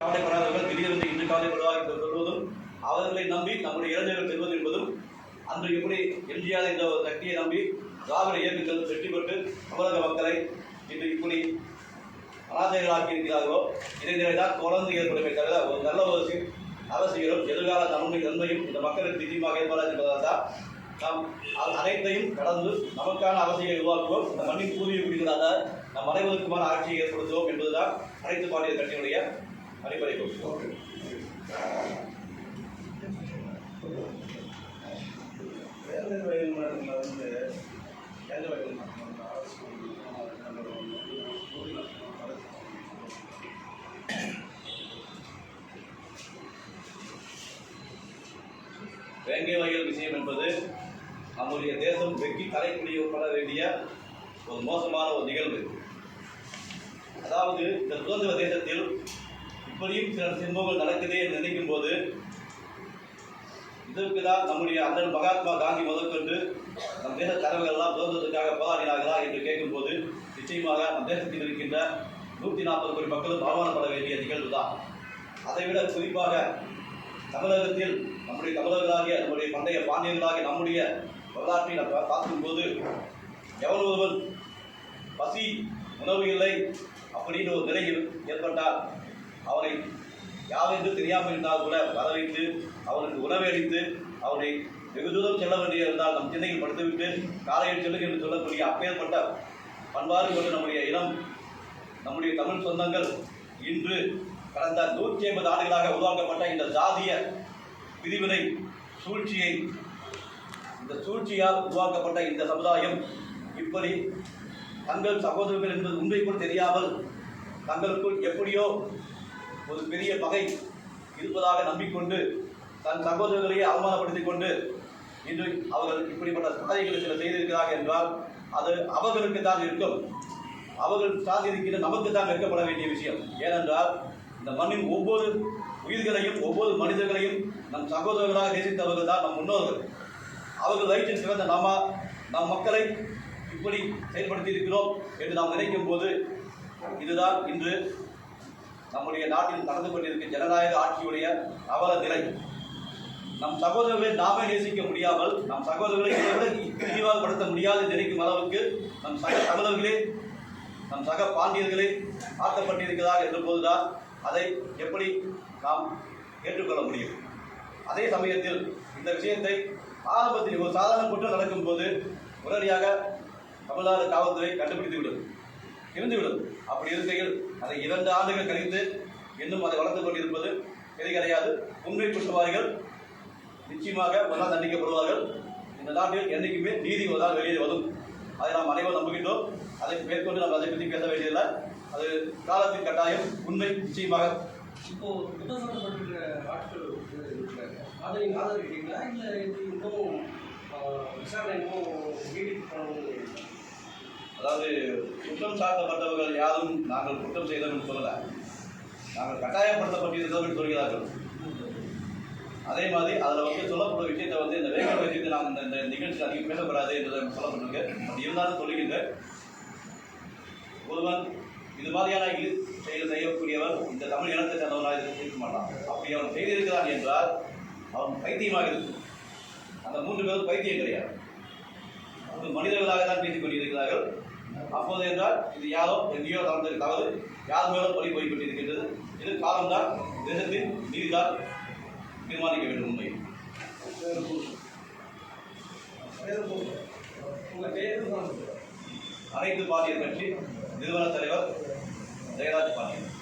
கவலைப்படாதவர்கள் திடீரென்று இன்று கவலைப்படுவார் என்று சொல்வதும் அவர்களை நம்பி நம்முடைய இளைஞர்கள் செல்வது என்பதும் அன்று எப்படி எம்ஜிஆர் என்ற ஒரு சக்தியை நம்பி திராவிட இயக்கங்கள் வெற்றி பெற்று தமிழக மக்களை இன்று இப்படி அராஜகர்களாக்கி இருக்கிறார்களோ இதை நிலைதான் தொடர்ந்து ஏற்படுமே தவிர ஒரு நல்ல ஒரு அரசியலும் எதிர்கால நன்மை நன்மையும் இந்த மக்களுக்கு நிச்சயமாக ஏற்படாது என்பதால் தான் நாம் அனைத்தையும் கடந்து நமக்கான அரசியலை உருவாக்குவோம். இந்த மண்ணின் பூர்வீக குடிகளாக நம் அனைவருக்குமான ஆட்சியை ஏற்படுத்துவோம் என்பதுதான் அனைத்து பாண்டியர் கட்சியினுடைய அடிப்படை கொள்கை வயல் வயல்மாட்டில் வந்து வேலை வயல்மாட்டில் அரசு வேங்கை வகைகள் விஷயம் என்பது நம்முடைய தேசம் வெக்கி கலைக்குடியப்பட வேண்டிய ஒரு மோசமான ஒரு நிகழ்வு அதாவது இந்த சுதந்திர தேசத்தில் இப்படியும் சில சம்பவங்கள் நடக்குதே என்று நினைக்கும் போது இதற்கு தான் நம்முடைய அண்ணன் மகாத்மா காந்தி முதற்கொண்டு நம் தேச தலைவர்கள்லாம் சுதந்திரத்துக்காக போராடினார்களா என்று கேட்கும்போது நிச்சயமாக நம் தேசத்தில் இருக்கின்ற நூற்றி நாற்பது கோடி மக்களும் அவமானப்பட வேண்டிய நிகழ்வு தான் அதைவிட குறிப்பாக தமிழகத்தில் நம்முடைய தமிழர்களாகிய நம்முடைய பண்டைய பாண்டியர்களாகிய நம்முடைய வரலாற்றை நம்ம பார்க்கும்போது எவன் ஒருவன் பசி உணவு இல்லை அப்படின்னு ஒரு நிலை ஏற்பட்டால் அவனை யாவென்று தெரியாமல் இருந்தால் கூட வர வைத்து அவனுக்கு உணவை அளித்து அவனை வெகு தூரம் செல்ல வேண்டிய இருந்தால் நம் சின்னையில் படுத்துவிட்டு காலையில் செல்லுங்க என்று சொல்லக்கூடிய அப்பேற்பட்ட பண்பாடு கொண்டு நம்முடைய இனம் நம்முடைய தமிழ் சொந்தங்கள் இன்று கடந்த நூற்றி ஐம்பது ஆண்டுகளாக உருவாக்கப்பட்ட இந்த ஜாதிய பிரிவினை சூழ்ச்சியை இந்த சூழ்ச்சியால் உருவாக்கப்பட்ட இந்த சமுதாயம் இப்படி தங்கள் சகோதரர்கள் என்பது உண்மை கூட தெரியாமல் தங்களுக்குள் எப்படியோ ஒரு பெரிய பகை இருப்பதாக நம்பிக்கொண்டு தன் சகோதரர்களையே அவமானப்படுத்திக் கொண்டு இன்று அவர்கள் இப்படிப்பட்ட காரியங்களை சில செய்திருக்கிறார்கள் என்றால் அது அவர்களுக்கு தான் இருக்கும். அவர்கள் சாதி இருக்கின்ற நமக்கு தான் வெட்கப்பட வேண்டிய விஷயம். ஏனென்றால் இந்த மண்ணின் ஒவ்வொரு உயிர்களையும் ஒவ்வொரு மனிதர்களையும் நம் சகோதரர்களாக நேசித்தவர்கள் தான் நம் முன்னோர்கள். அவர்கள் வயிற்றில் சிறந்த நாம நம் மக்களை இப்படி செயல்படுத்தி இருக்கிறோம் என்று நாம் நினைக்கும் போது இதுதான் இன்று நம்முடைய நாட்டில் நடந்து கொண்டிருக்கும் ஜனநாயக ஆட்சியுடைய அவல நிலை. நம் சகோதரர்களை நாமே நேசிக்க முடியாமல் நம் சகோதரர்களை விரிவாகப்படுத்த முடியாது நினைக்கும் அளவுக்கு நம் சக தமிழர்களே நம் சக பாண்டியர்களே ஆக்கப்பட்டிருக்கிறார் என்ற போதுதான் அதை எப்படி நாம் ஏற்றுக்கொள்ள முடியும். அதே சமயத்தில் இந்த விஷயத்தை ஆரம்பத்தில் ஒரு சாதாரண குற்றம் நடக்கும்போது உடனடியாக தமிழ்நாடு காவல்துறை கண்டுபிடித்துவிடும். இருந்துவிடும் அப்படி இருக்கையில் அதை இரண்டு ஆண்டுகள் கழித்து இன்னும் அதை வளர்த்து கொண்டிருப்பது எது கிடையாது உண்மை குற்றவாளிகள் நிச்சயமாக ஒன்றால் தண்டிக்கப்படுவார்கள். இந்த நாட்டில் என்றைக்குமே நீதி ஒரு வெளியே வரும். அதை நாம் அனைவரும் நம்புகின்றோம். அதை மேற்கொண்டு நாம் அதை பற்றி பேச வேண்டியதில்லை. அது காலத்தின் கட்டாயம். உண்மை நிச்சயமாக. இப்போ குற்றம் சாட்டப்பட்டிருக்கிற ஆட்கள் இருக்கிறாங்க. அதை நீங்கள் ஆதரிக்கிறீங்களா இல்லை இன்னும் அதாவது குற்றம் சாட்டப்பட்டவர்கள் யாரும் நாங்கள் குற்றம் செய்தோம் என்று சொல்லல. நாங்கள் கட்டாயப்படுத்தப்பட்டிருந்தோம் சொல்கிறார்கள். அதே மாதிரி அதில் வந்து சொல்லப்பட்ட விஷயத்தை வந்து இந்த வேக விஷயத்தை நாங்கள் இந்த இந்த நிகழ்ச்சியில் அதிகம் பேசப்படாது என்று சொல்லப்பட்டிருக்கு. அப்படி இருந்தாலும் சொல்லுகின்றேன் ஒருவன் இது மாதிரியான இது செயல் செய்யக்கூடியவர் இந்த தமிழ் இனத்தை சேர்ந்தவனாக இருக்க இருக்க மாட்டான். அப்படி அவன் செய்திருக்கிறான் என்றால் அவன் பைத்தியமாக இருக்கும். அந்த மூன்று பேரும் பைத்தியம் கிடையாது. அவர்கள் மனிதர்களாக தான் பேசிக் கொண்டிருக்கிறார்கள். அப்போது என்றால் இது யாரோ எங்கேயோ நடந்தது. தவறு யார் மேலும் பழி போய்கொண்டிருக்கின்றது இது காலம்தான் தேசத்தின் நீதிதான் தீர்மானிக்க வேண்டும் உண்மை. அனைத்து பாட்டியர் கட்சி நிறுவன தலைவர் ஜெயராஜ் பாண்டியன்.